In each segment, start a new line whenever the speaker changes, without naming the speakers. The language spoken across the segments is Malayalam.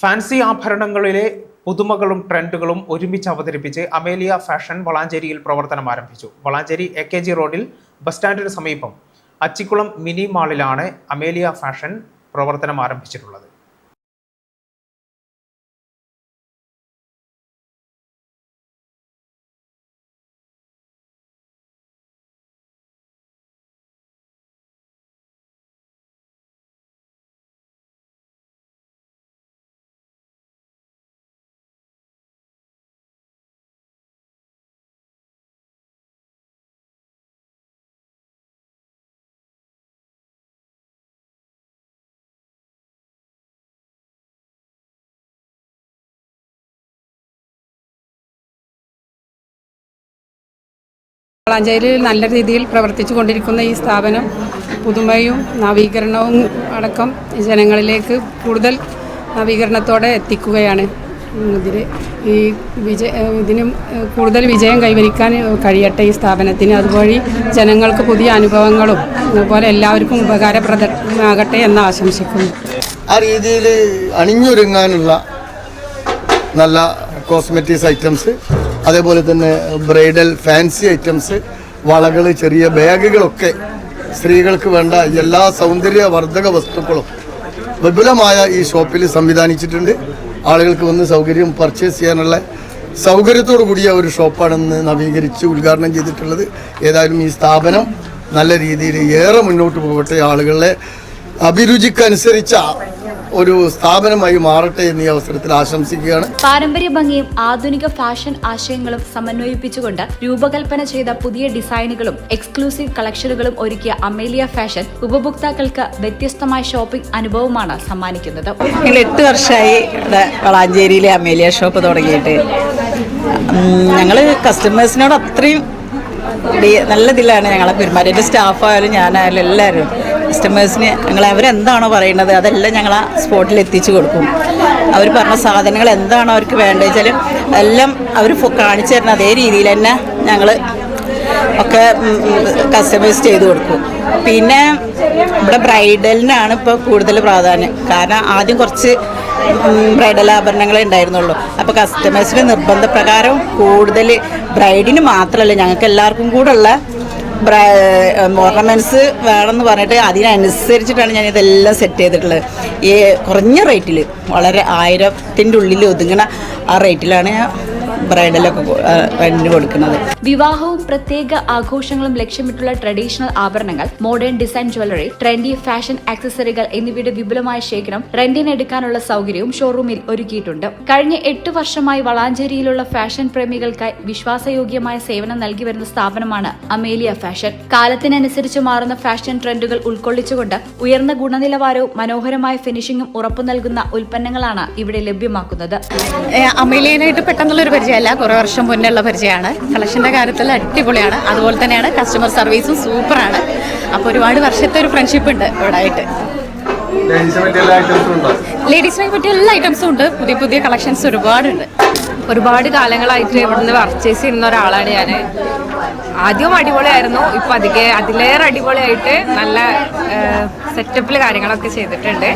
ഫാൻസി ആഭരണങ്ങളിലെ പുതുമകളും ട്രെൻഡുകളും ഒരുമിച്ച് അവതരിപ്പിച്ച് അമേലിയ ഫാഷൻ വളാഞ്ചേരിയിൽ പ്രവർത്തനം ആരംഭിച്ചു. വളാഞ്ചേരി എ കെ ജി റോഡിൽ ബസ് സ്റ്റാൻഡിന് സമീപം അച്ചിക്കുളം മിനി മാളിലാണ് അമേലിയ ഫാഷൻ പ്രവർത്തനം ആരംഭിച്ചിട്ടുള്ളത്.
വളാഞ്ചേരിയിൽ നല്ല രീതിയിൽ പ്രവർത്തിച്ചു കൊണ്ടിരിക്കുന്ന ഈ സ്ഥാപനം പുതുമയും നവീകരണവും അടക്കം ജനങ്ങളിലേക്ക് കൂടുതൽ നവീകരണത്തോടെ എത്തിക്കുകയാണ്. ഇതിൽ ഈ വിജയ ഇതിനും കൂടുതൽ വിജയം കൈവരിക്കാൻ കഴിയട്ടെ ഈ സ്ഥാപനത്തിന്. അതുവഴി ജനങ്ങൾക്ക് പുതിയ അനുഭവങ്ങളും അതുപോലെ എല്ലാവർക്കും ഉപകാരപ്രദമാകട്ടെ എന്ന് ആശംസിക്കുന്നു.
ആ രീതിയിൽ അണിഞ്ഞൊരുങ്ങാനുള്ള നല്ല കോസ്മെറ്റിക്സ് ഐറ്റംസ് അതേപോലെ തന്നെ ബ്രൈഡൽ ഫാൻസി ഐറ്റംസ് വളകൾ ചെറിയ ബാഗുകളൊക്കെ സ്ത്രീകൾക്ക് വേണ്ട എല്ലാ സൗന്ദര്യവർദ്ധക വസ്തുക്കളും വിപുലമായ ഈ ഷോപ്പിൽ സംവിധാനിച്ചിട്ടുണ്ട്. ആളുകൾക്ക് വന്ന് സൗകര്യം പർച്ചേസ് ചെയ്യാനുള്ള സൗകര്യത്തോടു കൂടിയ ഒരു ഷോപ്പാണെന്ന് നവീകരിച്ച് ഉദ്ഘാടനം ചെയ്തിട്ടുള്ളത്. ഏതായാലും ഈ സ്ഥാപനം നല്ല രീതിയിൽ ഏറെ മുന്നോട്ട് പോകട്ടെ. ആളുകളെ അഭിരുചിക്കനുസരിച്ച ഒരു സ്ഥാപനമായി മാറട്ടെ എന്നീ അവസരത്തിൽ ആശംസിക്കുകയാണ്.
പാരമ്പര്യ ഭംഗിയും ആധുനിക ഫാഷൻ ആശയങ്ങളും സമന്വയിപ്പിച്ചുകൊണ്ട് രൂപകൽപ്പന ചെയ്ത പുതിയ ഡിസൈനുകളും എക്സ്ക്ലൂസീവ് കളക്ഷനുകളും ഒരുക്കിയ അമേലിയ ഫാഷൻ ഉപഭോക്താക്കൾക്ക് വ്യത്യസ്തമായ ഷോപ്പിംഗ് അനുഭവമാണ് സമ്മാനിക്കുന്നത്.
ഞങ്ങൾ എട്ട് വർഷമായി വളാഞ്ചേരിയിലെ അമേലിയ ഷോപ്പ് തുടങ്ങിയിട്ട്. ഞങ്ങൾ കസ്റ്റമേഴ്സിനോട് അത്രയും നല്ല ഇതിലാണ് ഞങ്ങളെ പെരുമാറ്റം. എന്റെ സ്റ്റാഫായാലും ഞാനായാലും എല്ലാവരും കസ്റ്റമേഴ്സിന് ഞങ്ങൾ അവരെന്താണോ പറയുന്നത് അതെല്ലാം ഞങ്ങൾ ആ സ്പോട്ടിൽ എത്തിച്ചു കൊടുക്കും. അവർ പറഞ്ഞ സാധനങ്ങൾ എന്താണോ അവർക്ക് വേണ്ടത് വെച്ചാൽ എല്ലാം അവർ കാണിച്ചു തരുന്ന അതേ രീതിയിൽ തന്നെ ഞങ്ങൾ ഒക്കെ കസ്റ്റമൈസ് ചെയ്ത് കൊടുക്കും. പിന്നെ ഇവിടെ ബ്രൈഡലിനാണ് ഇപ്പോൾ കൂടുതൽ പ്രാധാന്യം. കാരണം ആദ്യം കുറച്ച് ബ്രൈഡൽ ആഭരണങ്ങളെ ഉണ്ടായിരുന്നുള്ളൂ. അപ്പോൾ കസ്റ്റമേഴ്സിന് നിർബന്ധപ്രകാരം കൂടുതൽ ബ്രൈഡിന് മാത്രമല്ല ഞങ്ങൾക്ക് എല്ലാവർക്കും കൂടെ ഉള്ള ഓർണമെന്റ്സ് വേണമെന്ന് പറഞ്ഞിട്ട് അതിനനുസരിച്ചിട്ടാണ് ഞാൻ ഇതെല്ലാം സെറ്റ് ചെയ്തിട്ടുള്ളത്. ഈ കുറഞ്ഞ റേറ്റിൽ വളരെ ആയിരത്തിന്റെ ഉള്ളിൽ ഒതുങ്ങണ ആ റേറ്റിലാണ് ബ്രൈഡലൊക്കെ കൊടുക്കുന്നത്.
വിവാഹവും പ്രത്യേക ആഘോഷങ്ങളും ലക്ഷ്യമിട്ടുള്ള ട്രഡീഷണൽ ആഭരണങ്ങൾ modern design jewellery trendy fashion ആക്സസറികൾ എന്നിവയുടെ വിപുലമായ ശേഖരം റെന്റിന് എടുക്കാനുള്ള സൗകര്യവും ഷോറൂമിൽ ഒരുക്കിയിട്ടുണ്ട്. കഴിഞ്ഞ എട്ട് വർഷമായി വളാഞ്ചേരിയിലുള്ള ഫാഷൻ പ്രേമികൾക്കായി വിശ്വാസയോഗ്യമായ സേവനം നൽകി വരുന്ന സ്ഥാപനമാണ് അമേലിയ ഫാഷൻ കാലത്തിനനുസരിച്ച് മാറുന്ന ഫാഷൻ ട്രെൻഡുകൾ ഉൾക്കൊള്ളിച്ചുകൊണ്ട് ഉയർന്ന ഗുണനിലവാരവും മനോഹരമായ ഫിനിഷിംഗും ഉറപ്പു നൽകുന്ന ഉൽപ്പന്നങ്ങളാണ് ഇവിടെ ലഭ്യമാക്കുന്നത്.
അമേലിയനായിട്ട് പെട്ടെന്നുള്ളൊരു പരിചയമല്ല കുറേ വർഷം മുന്നേ ഉള്ള പരിചയമാണ്. കളക്ഷന്റെ കാര്യത്തിൽ അടിപൊളിയാണ്. അതുപോലെ തന്നെയാണ് കസ്റ്റമർ സർവീസും സൂപ്പറാണ്. അപ്പോൾ ഒരുപാട് വർഷത്തെ ഒരു ഫ്രണ്ട്ഷിപ്പ് ഉണ്ട് ഇവിടെ ആയിട്ട് ലേഡീസിനെ പറ്റിയ എല്ലാ ഐറ്റംസും ഉണ്ട്. പുതിയ പുതിയ കളക്ഷൻസ് ഒരുപാടുണ്ട്.
ഒരുപാട് കാലങ്ങളായിട്ട് ഇവിടുന്ന് പർച്ചേസ് ചെയ്യുന്ന ഒരാളാണ് ഞാൻ ആദ്യം അടിപൊളിയായിരുന്നു. ഇപ്പൊ അധികം അതിലേറെ അടിപൊളിയായിട്ട് നല്ല സെറ്റപ്പിൽ കാര്യങ്ങളൊക്കെ ചെയ്തിട്ടുണ്ട്.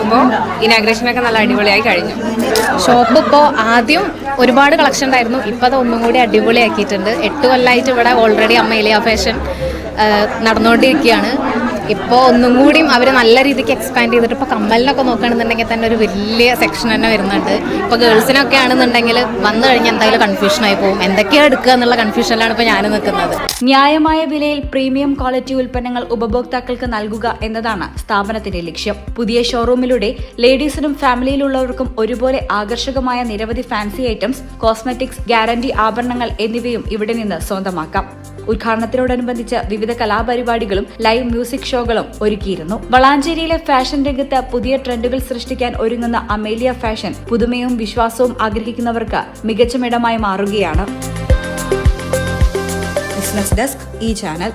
അപ്പോൾ ഇനാഗ്രേഷനൊക്കെ നല്ല അടിപൊളിയായി കഴിഞ്ഞു.
ഷോപ്പ് ഇപ്പോൾ ആദ്യം ഒരുപാട് കളക്ഷൻ ഉണ്ടായിരുന്നു. ഇപ്പോൾ അത് ഒന്നും കൂടി അടിപൊളിയാക്കിയിട്ടുണ്ട്. എട്ട് കൊല്ലമായിട്ട് ഇവിടെ ഓൾറെഡി അമ്മയിലിയ ഫാഷൻ നടന്നുകൊണ്ടിരിക്കുകയാണ്. ഇപ്പോൾ ഒന്നും കൂടിയും അവർ നല്ല രീതിക്ക് എക്സ്പാൻഡ് ചെയ്തിട്ട് ഇപ്പോൾ കമ്മലിനൊക്കെ നോക്കുകയാണെന്നുണ്ടെങ്കിൽ തന്നെ ഒരു വലിയ സെക്ഷൻ തന്നെ വരുന്നുണ്ട്. ഇപ്പോൾ ഗേൾസിനൊക്കെ ആണെന്നുണ്ടെങ്കിൽ വന്നു കഴിഞ്ഞാൽ എന്തായാലും കൺഫ്യൂഷനായി പോകും. എന്തൊക്കെയാണ് എടുക്കുക എന്നുള്ള കൺഫ്യൂഷനിലാണ് ഇപ്പോൾ ഞാൻ നിൽക്കുന്നത്.
ന്യായമായ വിലയിൽ പ്രീമിയം ക്വാളിറ്റി ഉൽപ്പന്നങ്ങൾ ഉപഭോക്താക്കൾക്ക് നൽകുക എന്നതാണ് സ്ഥാപനത്തിന്റെ ലക്ഷ്യം. പുതിയ ഷോറൂമിലൂടെ ലേഡീസിനും ഫാമിലിയിലുള്ളവർക്കും ഒരുപോലെ ആകർഷകമായ നിരവധി ഫാൻസി ഐറ്റംസ് കോസ്മെറ്റിക്സ് ഗ്യാരണ്ടി ആഭരണങ്ങൾ എന്നിവയും ഇവിടെ നിന്ന് സ്വന്തമാക്കാം. ഉദ്ഘാടനത്തിനോടനുബന്ധിച്ച് വിവിധ കലാപരിപാടികളും ലൈവ് മ്യൂസിക് ഷോകളും ഒരുക്കിയിരുന്നു. വളാഞ്ചേരിയിലെ ഫാഷൻ രംഗത്ത് പുതിയ ട്രെൻഡുകൾ സൃഷ്ടിക്കാൻ ഒരുങ്ങുന്ന അമേലിയ ഫാഷൻ പുതുമയും വിശ്വാസവും ആഗ്രഹിക്കുന്നവർക്ക് മികച്ച മിടമായി മാറുകയാണ്. ബിസിനസ് ഡെസ്ക് ഈ ചാനൽ